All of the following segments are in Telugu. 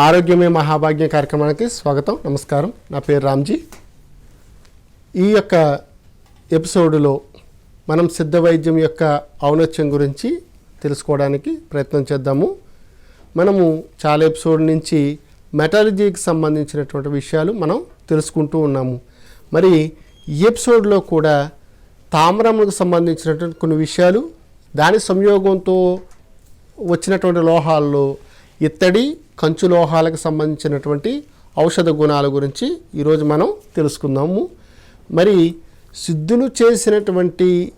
ఆరోగ్యమే మహాభాగ్యం కార్యక్రమానికి స్వాగతం నమస్కారం. నా పేరు రామ్జీ. ఈ యొక్క ఎపిసోడ్లో మనం సిద్ధ వైద్యం యొక్క ఔన్నత్యం గురించి తెలుసుకోవడానికి ప్రయత్నం చేద్దాము. మనము చాలా ఎపిసోడ్ నుంచి మెటాలజీకి సంబంధించినటువంటి విషయాలు మనం తెలుసుకుంటూ ఉన్నాము. మరి ఈ ఎపిసోడ్లో కూడా తామ్రములకు సంబంధించినటువంటి కొన్ని విషయాలు దాని సంయోగంతో వచ్చినటువంటి లోహాల్లో ఇత్తడి కంచు లోహాలకు సంబంధించినటువంటి ఔషధ గుణాల గురించి ఈరోజు మనం తెలుసుకుందాము. మరి సిద్ధులు చేసినటువంటి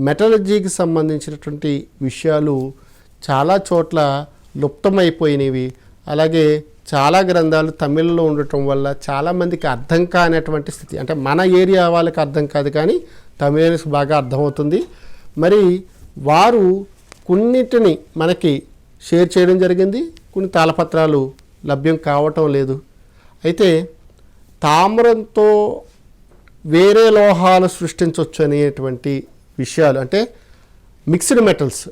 మెటలజీకి సంబంధించినటువంటి విషయాలు చాలా చోట్ల లుప్తమైపోయినవి. అలాగే చాలా గ్రంథాలు తమిళ్ళో ఉండటం వల్ల చాలామందికి అర్థం కానటువంటి స్థితి. అంటే మన ఏరియా వాళ్ళకి అర్థం కాదు కానీ తమిళకి బాగా అర్థమవుతుంది. మరి వారు కొన్నిటిని మనకి షేర్ చేయడం జరిగింది. కొన్ని తాళపత్రాలు లభ్యం కావటం లేదు. అయితే తామ్రంతో వేరే లోహాలు సృష్టించవచ్చు అనేటువంటి విషయాలు అంటే మిక్స్డ్ మెటల్స్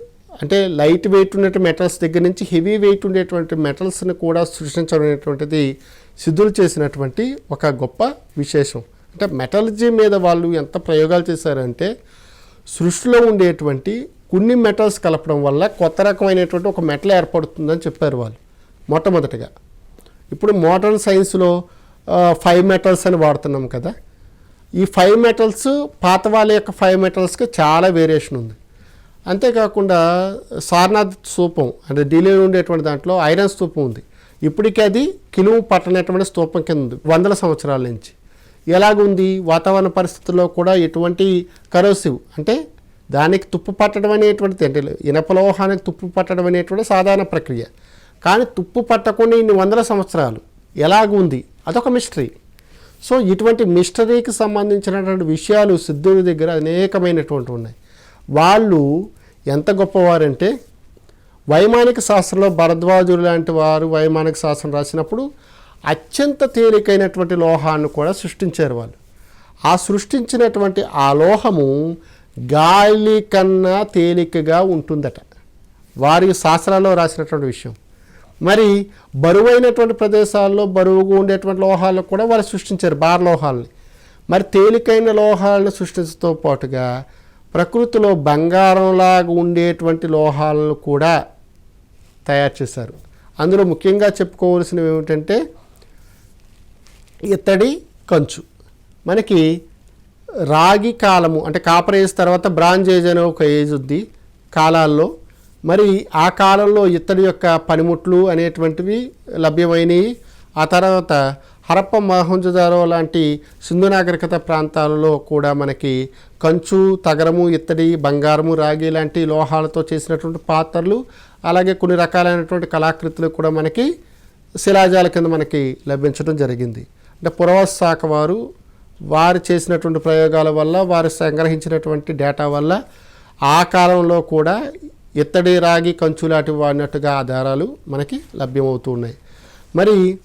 అంటే లైట్ వెయిట్ ఉన్నటువంటి మెటల్స్ దగ్గర నుంచి హెవీ వెయిట్ ఉండేటువంటి మెటల్స్ని కూడా సృష్టించడం అనేటువంటిది సిద్ధులు చేసినటువంటి ఒక గొప్ప విశేషం. అంటే మెటలజీ మీద వాళ్ళు ఎంత ప్రయోగాలు చేశారంటే సృష్టిలో ఉండేటువంటి కొన్ని మెటల్స్ కలపడం వల్ల కొత్త రకమైనటువంటి ఒక మెటల్ ఏర్పడుతుందని చెప్పారు వాళ్ళు మొట్టమొదటిగా. ఇప్పుడు మోడర్న్ సైన్స్లో ఫైవ్ మెటల్స్ అని వాడుతున్నాం కదా. ఈ ఫైవ్ మెటల్స్ పాత వాళ్ళ యొక్క ఫైవ్ మెటల్స్కి చాలా వేరియేషన్ ఉంది. అంతేకాకుండా సారనాథ్ స్తూపం అంటే ఢిల్లీలో ఉండేటువంటి దాంట్లో ఐరన్ స్తూపం ఉంది. ఇప్పటికీ అది కిలువు పట్టనటువంటి స్తూపం కింద ఉంది వందల సంవత్సరాల నుంచి. ఎలాగుంది? వాతావరణ పరిస్థితుల్లో కూడా ఎటువంటి కరోసివ్ అంటే దానికి తుప్పు పట్టడం అనేటువంటిది అంటే ఇనపలోహానికి తుప్పు పట్టడం అనేటువంటి సాధారణ ప్రక్రియ. కానీ తుప్పు పట్టకుండా ఇన్ని వందల సంవత్సరాలు ఎలాగుంది? అదొక మిస్టరీ సో ఇటువంటి మిస్టరీకి సంబంధించినటువంటి విషయాలు సిద్ధుని దగ్గర అనేకమైనటువంటి ఉన్నాయి. వాళ్ళు ఎంత గొప్పవారంటే వైమానిక శాస్త్రంలో భరద్వాజులు లాంటి వారు వైమానిక శాస్త్రం రాసినప్పుడు అత్యంత తేలికైనటువంటి లోహాన్ని కూడా సృష్టించారు వాళ్ళు. ఆ సృష్టించినటువంటి ఆ లోహము గాలి కన్నా తేలికగా ఉంటుందట. వారి శాస్త్రాల్లో రాసినటువంటి విషయం. మరి బరువైనటువంటి ప్రదేశాల్లో బరువుగా ఉండేటువంటి లోహాలను కూడా వారు సృష్టించారు బార్ లోహాలని. మరి తేలికైన లోహాలను సృష్టించడంతో పాటుగా ప్రకృతిలో బంగారంలాగా ఉండేటువంటి లోహాలను కూడా తయారు చేశారు. అందులో ముఖ్యంగా చెప్పుకోవలసినవి ఏమిటంటే ఇత్తడి కంచు. మనకి రాగి కాలము అంటే కాపర్ ఏజ్ తర్వాత బ్రాంజ్ ఏజ్ అనే ఒక ఏజ్ ఉంది కాలాల్లో. మరి ఆ కాలంలో ఇత్తడి యొక్క పనిముట్లు అనేటువంటివి లభ్యమైనవి ఆ తర్వాత హరప్ప మహంజదారో లాంటి సింధు నాగరికత ప్రాంతాలలో కూడా మనకి కంచు తగరము ఇత్తడి బంగారము రాగి లాంటి లోహాలతో చేసినటువంటి పాత్రలు అలాగే కొన్ని రకాలైనటువంటి కళాకృతులు కూడా మనకి శిలాజాల కింద మనకి లభించడం జరిగింది. అంటే పురవశాఖ వారు వారు చేసినటువంటి ప్రయోగాల వల్ల వారు సంగ్రహించినటువంటి డేటా వల్ల ఆ కాలంలో కూడా ఇత్తడి రాగి కంచు లాంటివి వాడినట్టుగా ఆధారాలు మనకి లభ్యమవుతూ ఉన్నాయి. మరి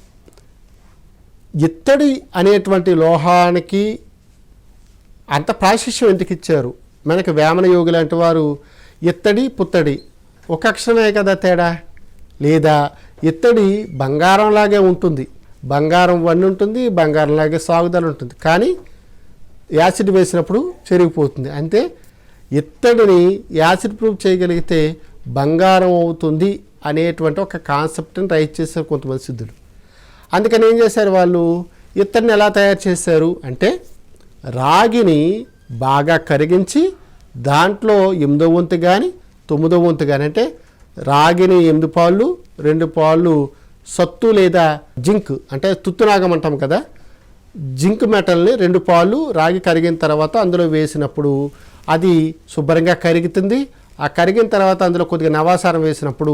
ఇత్తడి అనేటువంటి లోహానికి అంత ప్రాశస్యం ఎందుకు ఇచ్చారు? మనకి వేమన యోగి లాంటి వారు ఇత్తడి పుత్తడి ఒక అక్షరమే కదా తేడా? లేదా ఇత్తడి బంగారంలాగే ఉంటుంది. బంగారం వన్ ఉంటుంది బంగారం లాగే సాగుదల ఉంటుంది. కానీ యాసిడ్ వేసినప్పుడు చెరిగిపోతుంది. అంతే ఇత్తడిని యాసిడ్ ప్రూఫ్ చేయగలిగితే బంగారం అవుతుంది అనేటువంటి ఒక కాన్సెప్ట్ని రైట్ చేశారు కొంతమంది సిద్ధులు. అందుకని ఏం చేశారు వాళ్ళు? ఇత్తడిని ఎలా తయారు చేశారు? అంటే రాగిని బాగా కరిగించి దాంట్లో ఎనిమిదో వంతు కానీ తొమ్మిదో వంతు కానీ అంటే రాగిని ఎనిమిది పాళ్ళు రెండు పాళ్ళు సత్తు లేదా జింక్ అంటే తుత్తునాగం అంటాం కదా జింక్ మెటల్ని రెండు పాలు రాగి కరిగిన తర్వాత అందులో వేసినప్పుడు అది శుభ్రంగా కరుగుతుంది. ఆ కరిగిన తర్వాత అందులో కొద్దిగా నవాసారం వేసినప్పుడు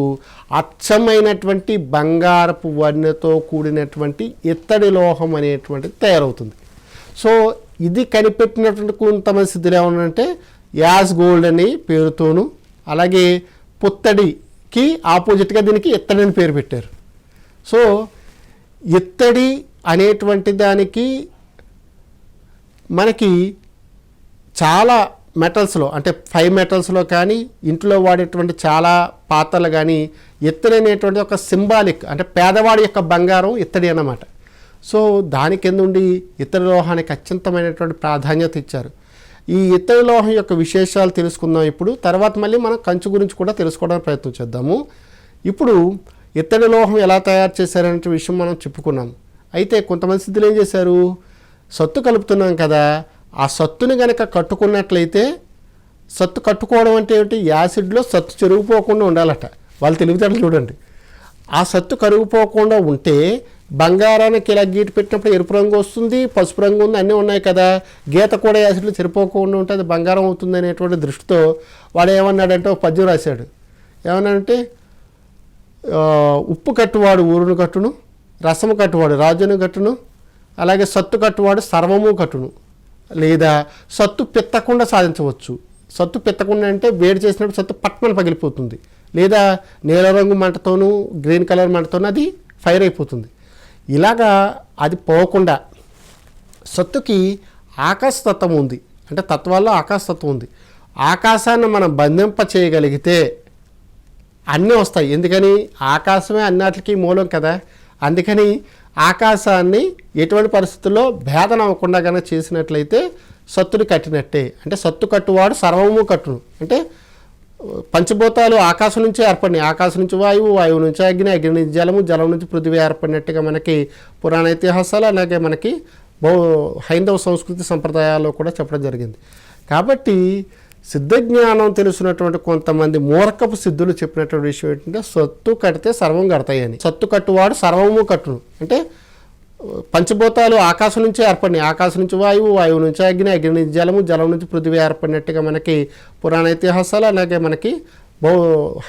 అచ్చమైనటువంటి బంగారపు వన్నెతో కూడినటువంటి ఇత్తడి లోహం అనేటువంటిది తయారవుతుంది. సో ఇది కనిపెట్టినటువంటి కొంతమంది సిద్ధులు ఏమన్నంటే యాస్ గోల్డ్ అని పేరుతోను అలాగే పుత్తడికి ఆపోజిట్గా దీనికి ఇత్తడి అని పేరు పెట్టారు. సో ఇత్తడి అనేటువంటి దానికి మనకి చాలా మెటల్స్లో అంటే ఫైవ్ మెటల్స్లో కానీ ఇంట్లో వాడేటువంటి చాలా పాత్రలు కానీ ఇత్తడి అనేటువంటి ఒక సింబాలిక్ అంటే పేదవాడి యొక్క బంగారం ఇత్తడి అన్నమాట. సో దాని కింద ఉండి ఇత్తడి లోహానికి అత్యంతమైనటువంటి ప్రాధాన్యత ఇచ్చారు. ఈ ఇత్తడి లోహం యొక్క విశేషాలు తెలుసుకుందాం ఇప్పుడు. తర్వాత మళ్ళీ మనం కంచు గురించి కూడా తెలుసుకోవడానికి ప్రయత్నం చేద్దాము. ఇప్పుడు ఇత్తడి లోహం ఎలా తయారు చేశారనే విషయం మనం చెప్పుకున్నాం. అయితే కొంతమంది సిద్ధులు ఏం చేశారు? సత్తు కలుపుతున్నాం కదా ఆ సత్తుని కనుక కట్టుకున్నట్లయితే సత్తు కట్టుకోవడం అంటే ఏమిటి? యాసిడ్లో సత్తు చెరుగుపోకుండా ఉండాలట. వాళ్ళు తెలివితేటలు చూడండి. ఆ సత్తు కరిగిపోకుండా ఉంటే బంగారానికి ఇలా గీట పెట్టినప్పుడు ఎరుపు రంగు వస్తుంది పసుపు రంగు ఉంది అన్నీ ఉన్నాయి కదా. గీత కూడా యాసిడ్లో చెరిపోకుండా ఉంటే అది బంగారం అవుతుంది అనేటువంటి దృష్టితో వాడు ఏమన్నాడంటే ఒక పద్యం రాశాడు. ఏమన్నాడంటే ఉప్పు కట్టువాడు ఊరును కట్టును రసము కట్టువాడు రాజును కట్టును అలాగే సత్తు కట్టువాడు సర్వము కట్టును. లేదా సత్తు పెత్తకుండా సాధించవచ్చు. సత్తు పెత్తకుండా అంటే వేడి చేసినప్పుడు సత్తు పట్మని పగిలిపోతుంది. లేదా నీల రంగు మంటతోనూ గ్రీన్ కలర్ మంటతోనూ అది ఫైర్ అయిపోతుంది. ఇలాగా అది పోకుండా సత్తుకి ఆకాశతత్వం ఉంది. అంటే తత్వాల్లో ఆకాశతత్వం ఉంది. ఆకాశాన్ని మనం బంధింప చేయగలిగితే అన్నీ వస్తాయి. ఎందుకని? ఆకాశమే అన్నిటికీ మూలం కదా. అందుకని ఆకాశాన్ని ఎటువంటి పరిస్థితుల్లో భేదన అవ్వకుండా కనుక చేసినట్లయితే సత్తుని కట్టినట్టే. అంటే సత్తు కట్టువాడు సర్వము కట్టును. అంటే పంచభూతాలు ఆకాశం నుంచి ఏర్పడినాయి. ఆకాశం నుంచి వాయువు వాయువు నుంచి అగ్ని అగ్ని నుంచి జలము జలం నుంచి పృథివీ ఏర్పడినట్టుగా మనకి పురాణ ఇతిహాసాలు అలాగే మనకి బౌ హైందవ సంస్కృతి సంప్రదాయాల్లో కూడా చెప్పడం జరిగింది. కాబట్టి సిద్ధజ్ఞానం తెలుసున్నటువంటి కొంతమంది మూర్ఖపు సిద్ధులు చెప్పినటువంటి విషయం ఏంటంటే సత్తు కడితే సర్వం కడతాయని సత్తు కట్టువాడు సర్వము కట్టును. అంటే పంచభూతాలు ఆకాశం నుంచి ఏర్పడినాయి. ఆకాశం నుంచి వాయువు వాయువు నుంచి అగ్ని అగ్ని నుంచి జలము జలం నుంచి పృథివీ ఏర్పడినట్టుగా మనకి పురాణ ఇతిహాసాలు అలాగే మనకి బౌ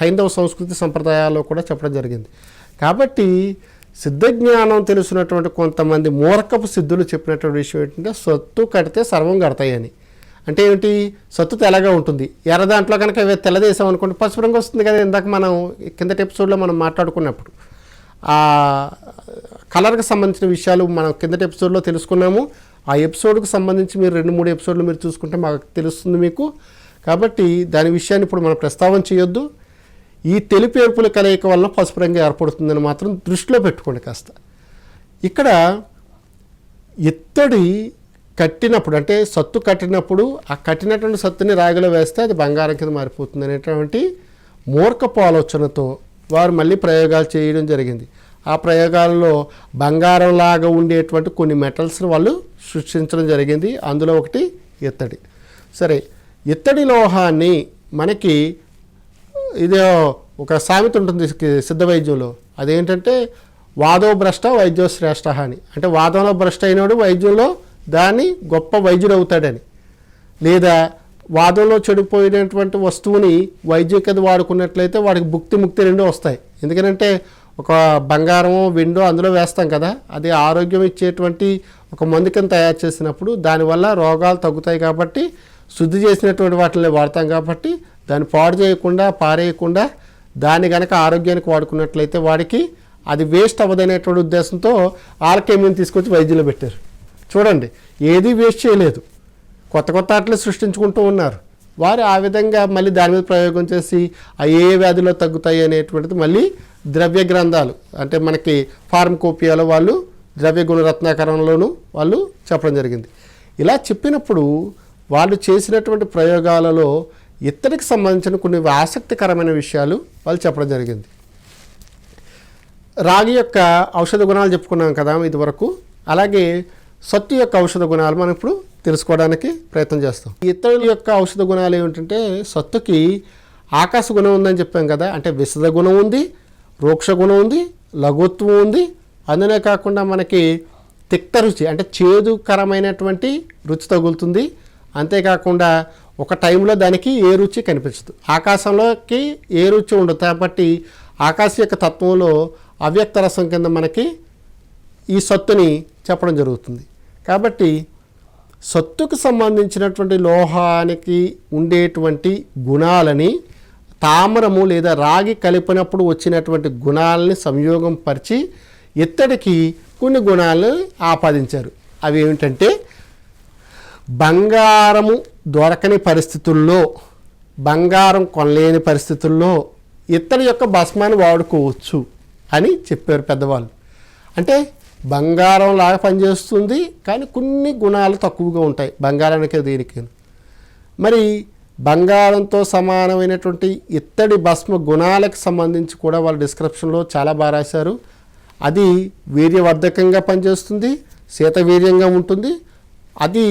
హైందవ సంస్కృతి సంప్రదాయాల్లో కూడా చెప్పడం జరిగింది. కాబట్టి సిద్ధజ్ఞానం తెలుసున్నటువంటి కొంతమంది మూర్ఖపు సిద్ధులు చెప్పినటువంటి విషయం ఏంటంటే సత్తు కడితే సర్వం కడతాయని అంటే ఏమిటి? సత్తు తెల్లగా ఉంటుంది. ఎర్ర దాంట్లో కనుక ఇవే అనుకోండి పసుపు రంగు వస్తుంది కదా ఇందాక మనం కిందటి ఎపిసోడ్లో మనం మాట్లాడుకున్నప్పుడు. ఆ కలర్కి సంబంధించిన విషయాలు మనం కిందటి ఎపిసోడ్లో తెలుసుకున్నాము. ఆ ఎపిసోడ్కి సంబంధించి మీరు రెండు మూడు ఎపిసోడ్లు మీరు చూసుకుంటే మాకు తెలుస్తుంది మీకు. కాబట్టి దాని విషయాన్ని ఇప్పుడు మనం ప్రస్తావన చేయొద్దు. ఈ తెలుపు ఎరుపుల కలయిక వలన పసుపు రంగు ఏర్పడుతుందని మాత్రం దృష్టిలో పెట్టుకోండి కాస్త. ఇక్కడ ఇత్తడి కట్టినప్పుడు అంటే సత్తు కట్టినప్పుడు ఆ కట్టినటువంటి సత్తుని రాగిలో వేస్తే అది బంగారం కింద మారిపోతుంది అనేటువంటి మూర్ఖపు ఆలోచనతో వారు మళ్ళీ ప్రయోగాలు చేయడం జరిగింది. ఆ ప్రయోగాలలో బంగారంలాగా ఉండేటువంటి కొన్ని మెటల్స్ని వాళ్ళు సృష్టించడం జరిగింది. అందులో ఒకటి ఇత్తడి. సరే ఇత్తడి లోహాన్ని మనకి ఇది ఒక సామెత ఉంటుంది సిద్ధ వైద్యంలో. అదేంటంటే వాదో భ్రష్ట వైద్యో శ్రేష్ట అని. అంటే వాదంలో భ్రష్ట అయినాడు వైద్యంలో దాన్ని గొప్ప వైద్యుడు అవుతాడని లేదా వాదంలో చెడిపోయినటువంటి వస్తువుని వైద్యం కింద వాడుకున్నట్లయితే వాడికి భుక్తి ముక్తి రెండు వస్తాయి. ఎందుకంటే ఒక బంగారం విండో అందులో వేస్తాం కదా అది ఆరోగ్యం ఇచ్చేటువంటి ఒక మందు కింద తయారు చేసినప్పుడు దానివల్ల రోగాలు తగ్గుతాయి కాబట్టి శుద్ధి చేసినటువంటి వాటిని వాడతాం కాబట్టి దాన్ని పాడు చేయకుండా పారేయకుండా దాన్ని గనక ఆరోగ్యానికి వాడుకున్నట్లయితే వాడికి అది వేస్ట్ అవ్వదనేటువంటి ఉద్దేశంతో ఆల్కేమిని తీసుకొచ్చి వైద్యులు పెట్టారు. చూడండి ఏది వేస్ట్ చేయలేదు. కొత్త కొత్త ఆటలు సృష్టించుకుంటూ ఉన్నారు. వారు ఆ విధంగా మళ్ళీ దాని మీద ప్రయోగం చేసి ఆ ఏ వ్యాధిలో తగ్గుతాయి అనేటువంటిది మళ్ళీ ద్రవ్య గ్రంథాలు అంటే మనకి ఫార్మకోపియాలో వాళ్ళు ద్రవ్య గుణరత్నాకరణలోను వాళ్ళు చెప్పడం జరిగింది. ఇలా చెప్పినప్పుడు వాళ్ళు చేసినటువంటి ప్రయోగాలలో ఇతనికి సంబంధించిన కొన్ని ఆసక్తికరమైన విషయాలు వాళ్ళు చెప్పడం జరిగింది. రాగి యొక్క ఔషధ గుణాలు చెప్పుకున్నాం కదా ఇదివరకు. అలాగే సత్తు యొక్క ఔషధ గుణాలు మనం ఇప్పుడు తెలుసుకోవడానికి ప్రయత్నం చేస్తాం. ఇతరుల యొక్క ఔషధ గుణాలు ఏమిటంటే సత్తుకి ఆకాశ గుణం ఉందని చెప్పాం కదా అంటే విశద గుణం ఉంది రోక్ష గుణం ఉంది లఘుత్వం ఉంది. అందునే కాకుండా మనకి తిక్త రుచి అంటే చేదుకరమైనటువంటి రుచి తగులుతుంది. అంతేకాకుండా ఒక టైంలో దానికి ఏ రుచి కనిపించదు. ఆకాశంలోకి ఏ రుచి ఉండదు. కాబట్టి ఆకాశ యొక్క తత్వంలో అవ్యక్త రసం కింద మనకి ఈ సత్తుని చెప్పడం జరుగుతుంది. కాబట్టి సత్తుకు సంబంధించినటువంటి లోహానికి ఉండేటువంటి గుణాలని తామరము లేదా రాగి కలిపినప్పుడు వచ్చినటువంటి గుణాలని సంయోగం పరిచి ఇత్తడికి కొన్ని గుణాలను ఆపాదించారు. అవి ఏమిటంటే బంగారము దొరకని పరిస్థితుల్లో బంగారం కొనలేని పరిస్థితుల్లో ఇత్తడి యొక్క భస్మాన్ని వాడుకోవచ్చు అని చెప్పారు పెద్దవాళ్ళు. అంటే బంగారం లాగా పనిచేస్తుంది కానీ కొన్ని గుణాలు తక్కువగా ఉంటాయి. బంగారానికి దీనికి. మరి బంగారంతో సమానమైనటువంటి ఇత్తడి భస్మ గుణాలకు సంబంధించి కూడా వాళ్ళ డిస్క్రిప్షన్లో చాలా బాగా రాశారు. అది వీర్యవర్ధకంగా పనిచేస్తుంది శీతవీర్యంగా ఉంటుంది. అది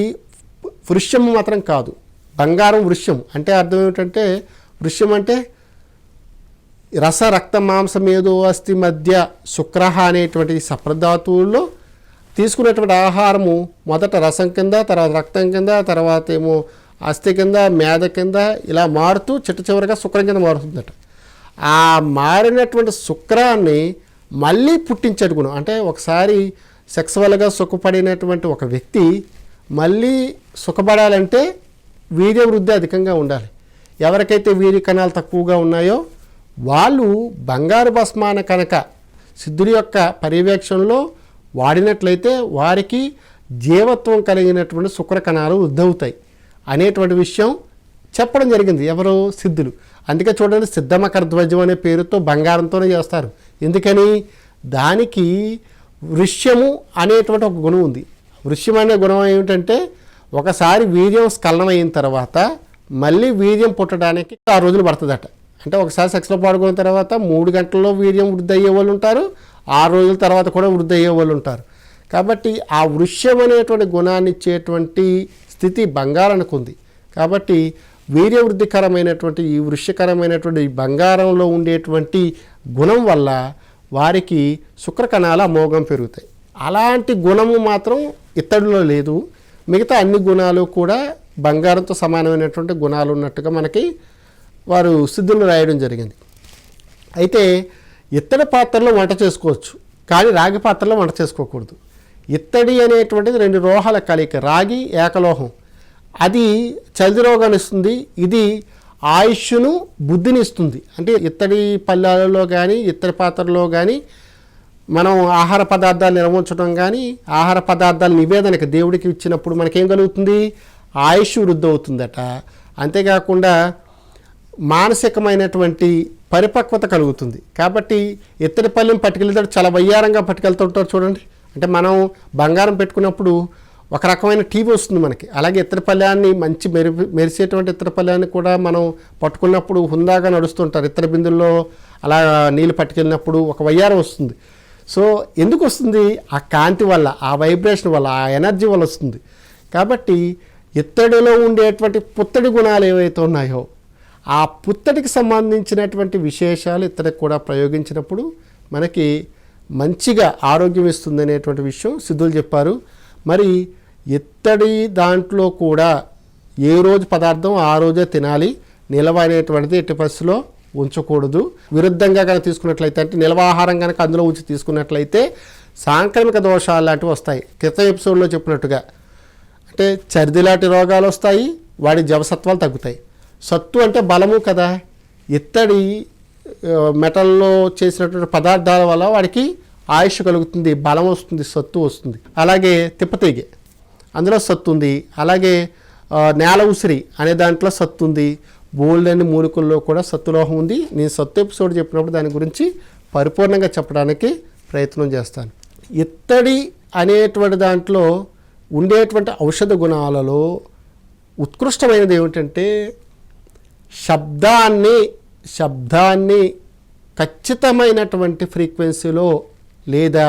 వృష్యం మాత్రం కాదు బంగారం వృష్యం అంటే అర్థం ఏమిటంటే వృష్యం అంటే రస రక్త మాంసమేదో అస్థి మధ్య శుక్రహ అనేటువంటి సప్రధాతువుల్లో తీసుకునేటువంటి ఆహారము మొదట రసం కింద తర్వాత రక్తం కింద తర్వాత ఏమో అస్థి కింద మేద కింద ఇలా మారుతూ చిట్ట చివరిగా శుక్రం కింద మారుతుందట. ఆ మారినటువంటి శుక్రాన్ని మళ్ళీ పుట్టించాడు గుణం అంటే ఒకసారి సెక్సువల్గా సుఖపడినటువంటి ఒక వ్యక్తి మళ్ళీ సుఖపడాలంటే వీర్య వృద్ధి అధికంగా ఉండాలి. ఎవరికైతే వీర్య కణాలు తక్కువగా ఉన్నాయో వాళ్ళు బంగారు భస్మాన కనుక సిద్ధుడి యొక్క పర్యవేక్షణలో వాడినట్లయితే వారికి జీవత్వం కలిగినటువంటి శుక్ర కణాలు ఉద్దవుతాయి అనేటువంటి విషయం చెప్పడం జరిగింది ఎవరు సిద్ధులు. అందుకే చూడండి సిద్ధమకరధ్వజం అనే పేరుతో బంగారంతోనే చేస్తారు. ఎందుకని? దానికి వృష్యము అనేటువంటి ఒక గుణం ఉంది. వృష్యం అనే గుణం ఏమిటంటే ఒకసారి వీర్యం స్ఖలనం అయిన తర్వాత మళ్ళీ వీర్యం పుట్టడానికి ఆ రోజులు పడుతుందట. అంటే ఒకసారి సెక్స్లో పాడుకున్న తర్వాత మూడు గంటల్లో వీర్యం వృద్ధి అయ్యే వాళ్ళు ఉంటారు ఆరు రోజుల తర్వాత కూడా వృద్ధి అయ్యే వాళ్ళు ఉంటారు. కాబట్టి ఆ వృష్యం అనేటువంటి గుణాన్ని ఇచ్చేటువంటి స్థితి బంగారానికి ఉంది. కాబట్టి వీర్యవృద్ధికరమైనటువంటి ఈ వృష్యకరమైనటువంటి బంగారంలో ఉండేటువంటి గుణం వల్ల వారికి శుక్రకణాలు అమోఘం పెరుగుతాయి. అలాంటి గుణము మాత్రం ఇత్తడిలో లేదు. మిగతా అన్ని గుణాలు కూడా బంగారంతో సమానమైనటువంటి గుణాలు ఉన్నట్టుగా మనకి వారు సిద్ధులు రాయడం జరిగింది. అయితే ఇత్తడి పాత్రలో వంట చేసుకోవచ్చు కానీ రాగి పాత్రలో వంట చేసుకోకూడదు. ఇత్తడి అనేటువంటిది రెండు లోహాల కలయిక రాగి ఏకలోహం. అది చలి రోగాన్ని ఇస్తుంది ఇది ఆయుష్ను బుద్ధిని ఇస్తుంది. అంటే ఇత్తడి పళ్ళాలలో కానీ ఇత్తడి పాత్రలో కానీ మనం ఆహార పదార్థాలు నిర్వహించడం కానీ ఆహార పదార్థాల నివేదనకి దేవుడికి ఇచ్చినప్పుడు మనకేం కలుగుతుంది? ఆయుష్ వృద్ధి అవుతుందట. అంతేకాకుండా మానసికమైనటువంటి పరిపక్వత కలుగుతుంది. కాబట్టి ఇత్తడి పల్లెం పట్టుకెళ్తాడు చాలా వయ్యారంగా పట్టుకెళ్తుంటారు చూడండి. అంటే మనం బంగారం పెట్టుకున్నప్పుడు ఒక రకమైన టీవీ వస్తుంది మనకి. అలాగే ఇతర పల్లెన్ని మంచి మెరి మెరిసేటువంటి ఇతర పల్లెన్ని కూడా మనం పట్టుకున్నప్పుడు హుందాగా నడుస్తుంటారు. ఇత్తడి బిందుల్లో అలా నీళ్ళు పట్టుకెళ్ళినప్పుడు ఒక వయ్యారం వస్తుంది. సో ఎందుకు వస్తుంది? ఆ కాంతి వల్ల ఆ వైబ్రేషన్ వల్ల ఆ ఎనర్జీ వల్ల వస్తుంది. కాబట్టి ఇత్తడిలో ఉండేటువంటి పుత్తడి గుణాలు ఏవైతే ఉన్నాయో ఆ పుత్తడికి సంబంధించినటువంటి విశేషాలు ఇత్తడికి కూడా ప్రయోగించినప్పుడు మనకి మంచిగా ఆరోగ్యం ఇస్తుంది అనేటువంటి విషయం సిద్ధులు చెప్పారు. మరి ఇత్తడి దాంట్లో కూడా ఏ రోజు పదార్థం ఆ రోజే తినాలి. నిలవనేటువంటిది ఎట్టి పరిస్థితిలో ఉంచకూడదు. విరుద్ధంగా కనుక తీసుకున్నట్లయితే అంటే నిలవాహారం కనుక అందులో ఉంచి తీసుకున్నట్లయితే సాంక్రమిక దోషాలు లాంటివి వస్తాయి. క్రితం ఎపిసోడ్లో చెప్పినట్టుగా. అంటే చర్ది లాంటి రోగాలు వస్తాయి. వాడి జవసత్వాలు తగ్గుతాయి. సత్తు అంటే బలము కదా. ఇత్తడి మెటల్లో చేసినటువంటి పదార్థాల వల్ల వాడికి ఆయుష్ కలుగుతుంది బలం వస్తుంది సత్తు వస్తుంది. అలాగే తిప్పతీగ అందులో సత్తు ఉంది. అలాగే నేల ఉసిరి అనే దాంట్లో సత్తు ఉంది. బోల్డ్ మూలికల్లో కూడా సత్తులోహం ఉంది. నేను సత్తు ఎపిసోడ్ చెప్పినప్పుడు దాని గురించి పరిపూర్ణంగా చెప్పడానికి ప్రయత్నం చేస్తాను. ఇత్తడి అనేటువంటి దాంట్లో ఉండేటువంటి ఔషధ గుణాలలో ఉత్కృష్టమైనది ఏమిటంటే శబ్దాన్ని శబ్దాన్ని ఖచ్చితమైనటువంటి ఫ్రీక్వెన్సీలో లేదా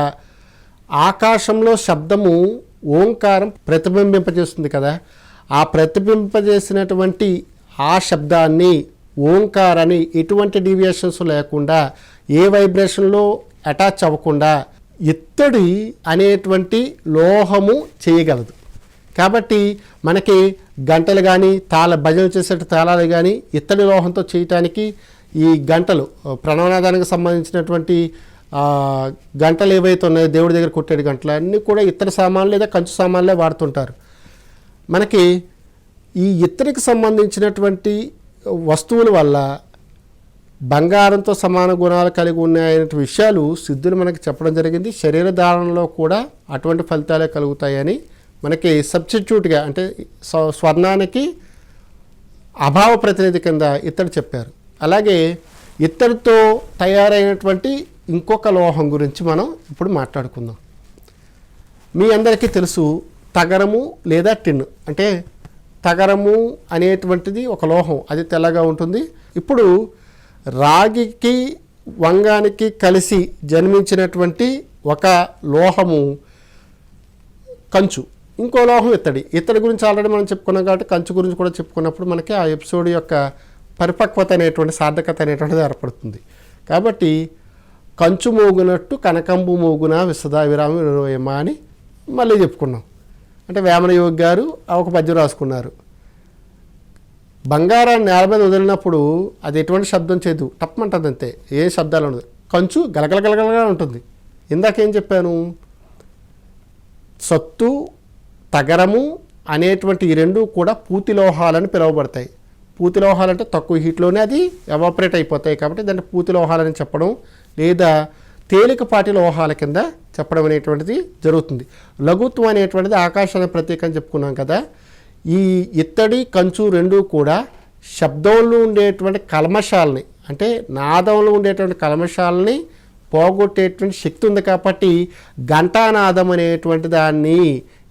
ఆకాశంలో శబ్దము ఓంకారం ప్రతిబింబింపజేస్తుంది కదా ఆ ప్రతిబింబజేసినటువంటి ఆ శబ్దాన్ని ఓంకారాన్ని ఎటువంటి డీవియేషన్స్ లేకుండా ఏ వైబ్రేషన్లో అటాచ్ అవ్వకుండా ఇత్తడి అనేటువంటి లోహము చేయగలదు. కాబట్టి మనకి గంటలు కానీ తాళ భజన చేసేట తాళాలు కానీ ఇత్తడి లోహంతో చేయటానికి ఈ గంటలు ప్రణవనాదానికి సంబంధించినటువంటి గంటలు ఏవైతే ఉన్నాయో దేవుడి దగ్గర కుట్టేటి గంటలు అన్నీ కూడా ఇతర సామాన్లు లేదా కంచు సామాన్లే వాడుతుంటారు. మనకి ఈ ఇత్తడికి సంబంధించినటువంటి వస్తువుల వల్ల బంగారంతో సమాన గుణాలు కలిగి ఉన్నాయనే విషయాలు సిద్ధులు మనకి చెప్పడం జరిగింది. శరీర ధారణలో కూడా అటువంటి ఫలితాలే కలుగుతాయని మనకి సబ్స్టిట్యూట్గా అంటే స్వ- స్వర్ణానికి అభావ ప్రతినిధి కింద ఇత్తడి చెప్పారు. అలాగే ఇత్తడితో తయారైనటువంటి ఇంకొక లోహం గురించి మనం ఇప్పుడు మాట్లాడుకుందాం. మీ అందరికీ తెలుసు తగరము లేదా టిన్. అంటే తగరము అనేటువంటిది ఒక లోహం. అది తెల్లగా ఉంటుంది. ఇప్పుడు రాగికి వంగానికి కలిసి జన్మించినటువంటి ఒక లోహము కంచు. ఇంకో లోహం ఇత్తడి. ఇత్తడి గురించి ఆల్రెడీ మనం చెప్పుకున్నాం కాబట్టి కంచు గురించి కూడా చెప్పుకున్నప్పుడు మనకి ఆ ఎపిసోడ్ యొక్క పరిపక్వత అనేటువంటి సార్థకత అనేటువంటిది ఏర్పడుతుంది. కాబట్టి కంచు మోగునట్టు కనకంబు మోగున విసదా విరామ విరవయమ్మ అని మళ్ళీ చెప్పుకున్నాం. అంటే వేమనయోగి గారు ఆ ఒక పద్యం రాసుకున్నారు. బంగారాన్ని నేల మీద వదిలినప్పుడు అది ఎటువంటి శబ్దం చేయదు. టప్పమంటుంది అంతే. ఏ శబ్దాలు ఉండదు. కంచు గలగలగలగలగా ఉంటుంది. ఇందాకేం చెప్పాను? సత్తు తగరము అనేటువంటి ఈ రెండు కూడా పూతి లోహాలని పిలువబడతాయి. పూతి లోహాలు అంటే తక్కువ హీట్లోనే అది ఎవాపరేట్ అయిపోతాయి కాబట్టి దాన్ని పూతి లోహాలని చెప్పడం లేదా తేలికపాటి లోహాల కింద చెప్పడం అనేటువంటిది జరుగుతుంది. లఘుత్వం అనేటువంటిది ఆకాశాన్ని ప్రత్యేకం చెప్పుకున్నాం కదా. ఈ ఇత్తడి కంచు రెండు కూడా శబ్దంలో ఉండేటువంటి కల్మషాలని అంటే నాదంలో ఉండేటువంటి కల్మషాలని పోగొట్టేటువంటి శక్తి ఉంది కాబట్టి ఘంటానాదం అనేటువంటి దాన్ని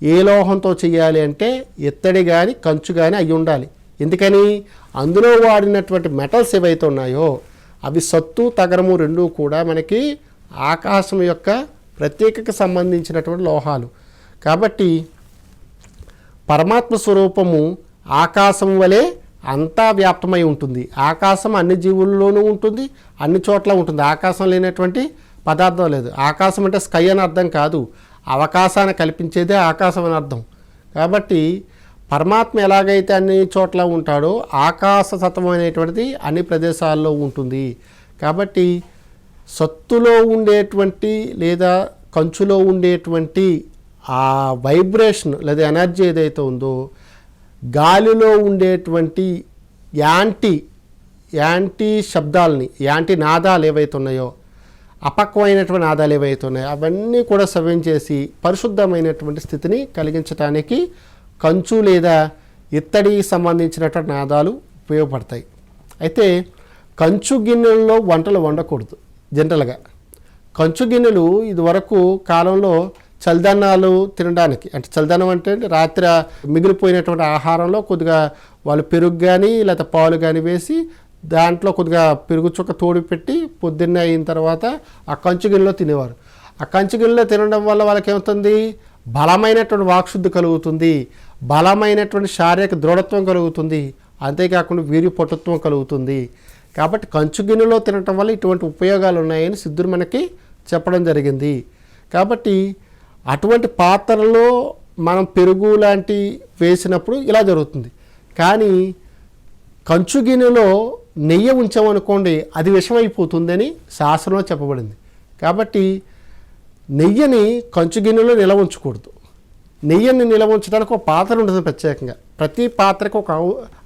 ఏ లోహంతో చేయాలి అంటే ఇత్తడి కానీ కంచు కానీ అయి ఉండాలి. ఎందుకని? అందులో వాడినటువంటి మెటల్స్ ఏవైతే ఉన్నాయో అవి సత్తు తగరము రెండు కూడా మనకి ఆకాశం యొక్క ప్రత్యేకకు సంబంధించినటువంటి లోహాలు. కాబట్టి పరమాత్మ స్వరూపము ఆకాశం వలె అంతా వ్యాప్తమై ఉంటుంది. ఆకాశం అన్ని జీవుల్లోనూ ఉంటుంది అన్ని చోట్ల ఉంటుంది. ఆకాశం లేనటువంటి పదార్థం లేదు. ఆకాశం అంటే స్కై అని అర్థం కాదు. అవకాశాన్ని కల్పించేదే ఆకాశం అని అర్థం. కాబట్టి పరమాత్మ ఎలాగైతే అన్ని చోట్ల ఉంటాడో ఆకాశ తత్వం అనేటువంటిది అన్ని ప్రదేశాల్లో ఉంటుంది. కాబట్టి సత్తులో ఉండేటువంటి లేదా కంచులో ఉండేటువంటి ఆ వైబ్రేషన్ లేదా ఎనర్జీ ఏదైతే ఉందో గాలిలో ఉండేటువంటి యాంటీ యాంటీ శబ్దాలని యాంటీ నాదాలు ఏవైతే ఉన్నాయో అపక్వమైనటువంటి ఆదాలు ఏవైతే ఉన్నాయో అవన్నీ కూడా సవ్యం చేసి పరిశుద్ధమైనటువంటి స్థితిని కలిగించడానికి కంచు లేదా ఇత్తడికి సంబంధించినటువంటి ఆదాలు ఉపయోగపడతాయి. అయితే కంచు గిన్నెల్లో వంటలు వండకూడదు జనరల్గా. కంచు గిన్నెలు ఇదివరకు కాలంలో చలిదన్నాలు తినడానికి అంటే చలిదన్నం అంటే రాత్రి మిగిలిపోయినటువంటి ఆహారంలో కొద్దిగా వాళ్ళు పెరుగు కానీ లేకపోతే పాలు కానీ వేసి దాంట్లో కొద్దిగా పెరుగు చుక్క తోడు పెట్టి పొద్దున్నే అయిన తర్వాత ఆ కంచు గిన్నెలో తినేవారు. ఆ కంచు గిన్నెలో తినడం వల్ల వాళ్ళకి ఏమవుతుంది? బలమైనటువంటి వాక్శుద్ధి కలుగుతుంది. బలమైనటువంటి శారీరక దృఢత్వం కలుగుతుంది. అంతేకాకుండా వీరి పటుత్వం కలుగుతుంది. కాబట్టి కంచు గిన్నెలో తినటం వల్ల ఇటువంటి ఉపయోగాలు ఉన్నాయని సిద్ధుడు మనకి చెప్పడం జరిగింది. కాబట్టి అటువంటి పాత్రలో మనం పెరుగు లాంటి వేసినప్పుడు ఇలా జరుగుతుంది. కానీ కంచు గిన్నెలో నెయ్యి ఉంచామనుకోండి అది విషమైపోతుందని శాస్త్రంలో చెప్పబడింది. కాబట్టి నెయ్యిని కంచు గిన్నెలో నిలవ ఉంచకూడదు. నెయ్యిని నిలవ ఉంచడానికి ఒక పాత్ర ఉంటుంది ప్రత్యేకంగా. ప్రతి పాత్రకు ఒక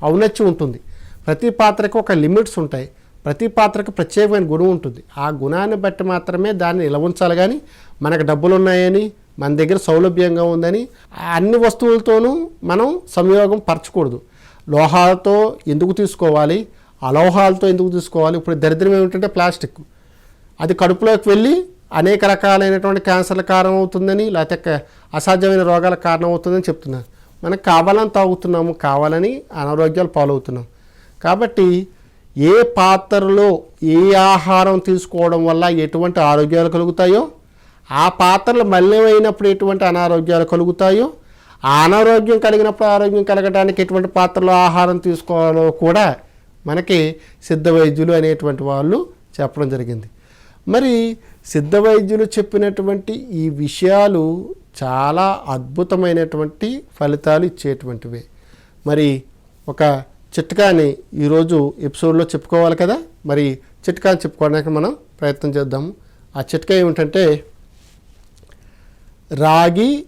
ఔన్నత్యం ఉంటుంది. ప్రతి పాత్రకు ఒక లిమిట్స్ ఉంటాయి. ప్రతి పాత్రకు ప్రత్యేకమైన గుణం ఉంటుంది. ఆ గుణాన్ని బట్టి మాత్రమే దాన్ని నిలవ ఉంచాలి కానీ మనకు డబ్బులు ఉన్నాయని మన దగ్గర సౌలభ్యంగా ఉందని అన్ని వస్తువులతోనూ మనం సంయోగం పరచకూడదు. లోహాలతో ఎందుకు తీసుకోవాలి? అలోహాలతో ఎందుకు తీసుకోవాలి? ఇప్పుడు దరిద్రం ఏమిటంటే ప్లాస్టిక్. అది కడుపులోకి వెళ్ళి అనేక రకాలైనటువంటి క్యాన్సర్ల కారణం అవుతుందని లేకపోతే అసాధ్యమైన రోగాల కారణం అవుతుందని చెప్తున్నారు. మనకు కావాలని తాగుతున్నాము కావాలని అనారోగ్యాలు పాలవుతున్నాం. కాబట్టి ఏ పాత్రలో ఏ ఆహారం తీసుకోవడం వల్ల ఎటువంటి ఆరోగ్యాలు కలుగుతాయో ఆ పాత్రలు మలినమైనప్పుడు ఎటువంటి అనారోగ్యాలు కలుగుతాయో ఆ అనారోగ్యం కలిగినప్పుడు ఆరోగ్యం కలగడానికి ఎటువంటి పాత్రలో ఆహారం తీసుకోవాలో కూడా మనకి సిద్ధ వైద్యులు అనేటువంటి వాళ్ళు చెప్పడం జరిగింది. మరి సిద్ధ వైద్యులు చెప్పినటువంటి ఈ విషయాలు చాలా అద్భుతమైనటువంటి ఫలితాలు ఇచ్చేటువంటివే. మరి ఒక చిట్కాని ఈరోజు ఎపిసోడ్లో చెప్పుకోవాలి కదా? మరి చిట్కాని చెప్పుకోవడానికి మనం ప్రయత్నం చేద్దాము ఆ చిట్కా ఏమిటంటే రాగి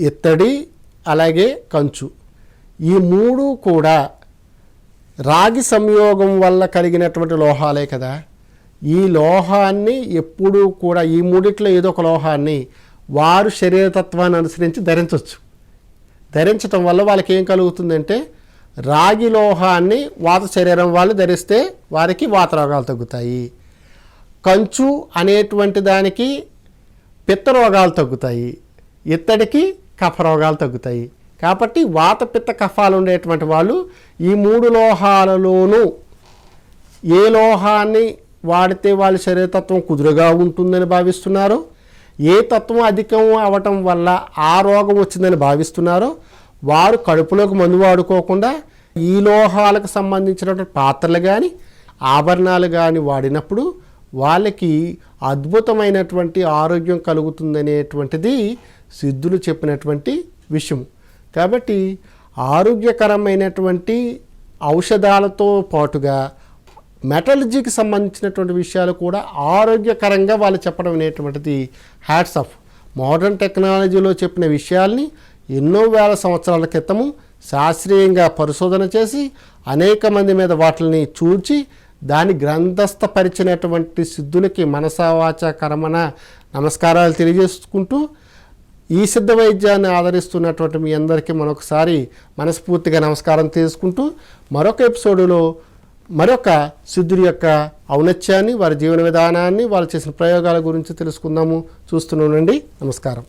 ఇత్తడి అలాగే కంచు. ఈ మూడు కూడా రాగి సంయోగం వల్ల కలిగినటువంటి లోహాలే కదా. ఈ లోహాన్ని ఎప్పుడూ కూడా ఈ మూడిట్లో ఏదో ఒక లోహాన్ని వారు శరీరతత్వాన్ని అనుసరించి ధరించవచ్చు ధరించటం వల్ల వాళ్ళకి ఏం కలుగుతుందంటే రాగి లోహాన్ని వాత శరీరం వాళ్ళు ధరిస్తే వారికి వాత రోగాలు తగ్గుతాయి. కంచు అనేటువంటి దానికి పిత్త రోగాలు తగ్గుతాయి. ఇత్తడికి కఫ రోగాలు తగ్గుతాయి. కాబట్టి వాత పిత్త కఫాలు ఉండేటువంటి వాళ్ళు ఈ మూడు లోహాలలోనూ ఏ లోహాన్ని వాడితే వాళ్ళ శరీరతత్వం కుదురుగా ఉంటుందని భావిస్తున్నారో? ఏ తత్వం అధికం అవటం వల్ల ఆ రోగం వచ్చిందని భావిస్తున్నారో వారు కడుపులోకి మందు వాడుకోకుండా ఈ లోహాలకు సంబంధించినటువంటి పాత్రలు కానీ ఆభరణాలు కానీ వాడినప్పుడు వాళ్ళకి అద్భుతమైనటువంటి ఆరోగ్యం కలుగుతుందనేటువంటిది సిద్ధులు చెప్పినటువంటి విషయం. కాబట్టి ఆరోగ్యకరమైనటువంటి ఔషధాలతో పాటుగా మెటలజీకి సంబంధించినటువంటి విషయాలు కూడా ఆరోగ్యకరంగా వాళ్ళు చెప్పడం అనేటువంటిది హ్యాట్స్ ఆఫ్. మోడర్న్ టెక్నాలజీలో చెప్పిన విషయాల్ని ఎన్నో వేల సంవత్సరాల క్రితము శాస్త్రీయంగా పరిశోధన చేసి అనేక మంది మీద వాటిని చూచి దాన్ని గ్రంథస్థపరిచినటువంటి సిద్ధులకి మనసావాచ కర్మన నమస్కారాలు తెలియజేసుకుంటూ ఈ సిద్ధ వైద్యాన్ని ఆదరిస్తున్నటువంటి మీ అందరికీ మరొకసారి మనస్ఫూర్తిగా నమస్కారం తీసుకుంటూ మరొక ఎపిసోడులో మరొక సిద్ధుడి యొక్క ఔన్నత్యాన్ని వారి జీవన విధానాన్ని వాళ్ళు చేసిన ప్రయోగాల గురించి తెలుసుకుందాము. చూస్తున్నానండి నమస్కారం.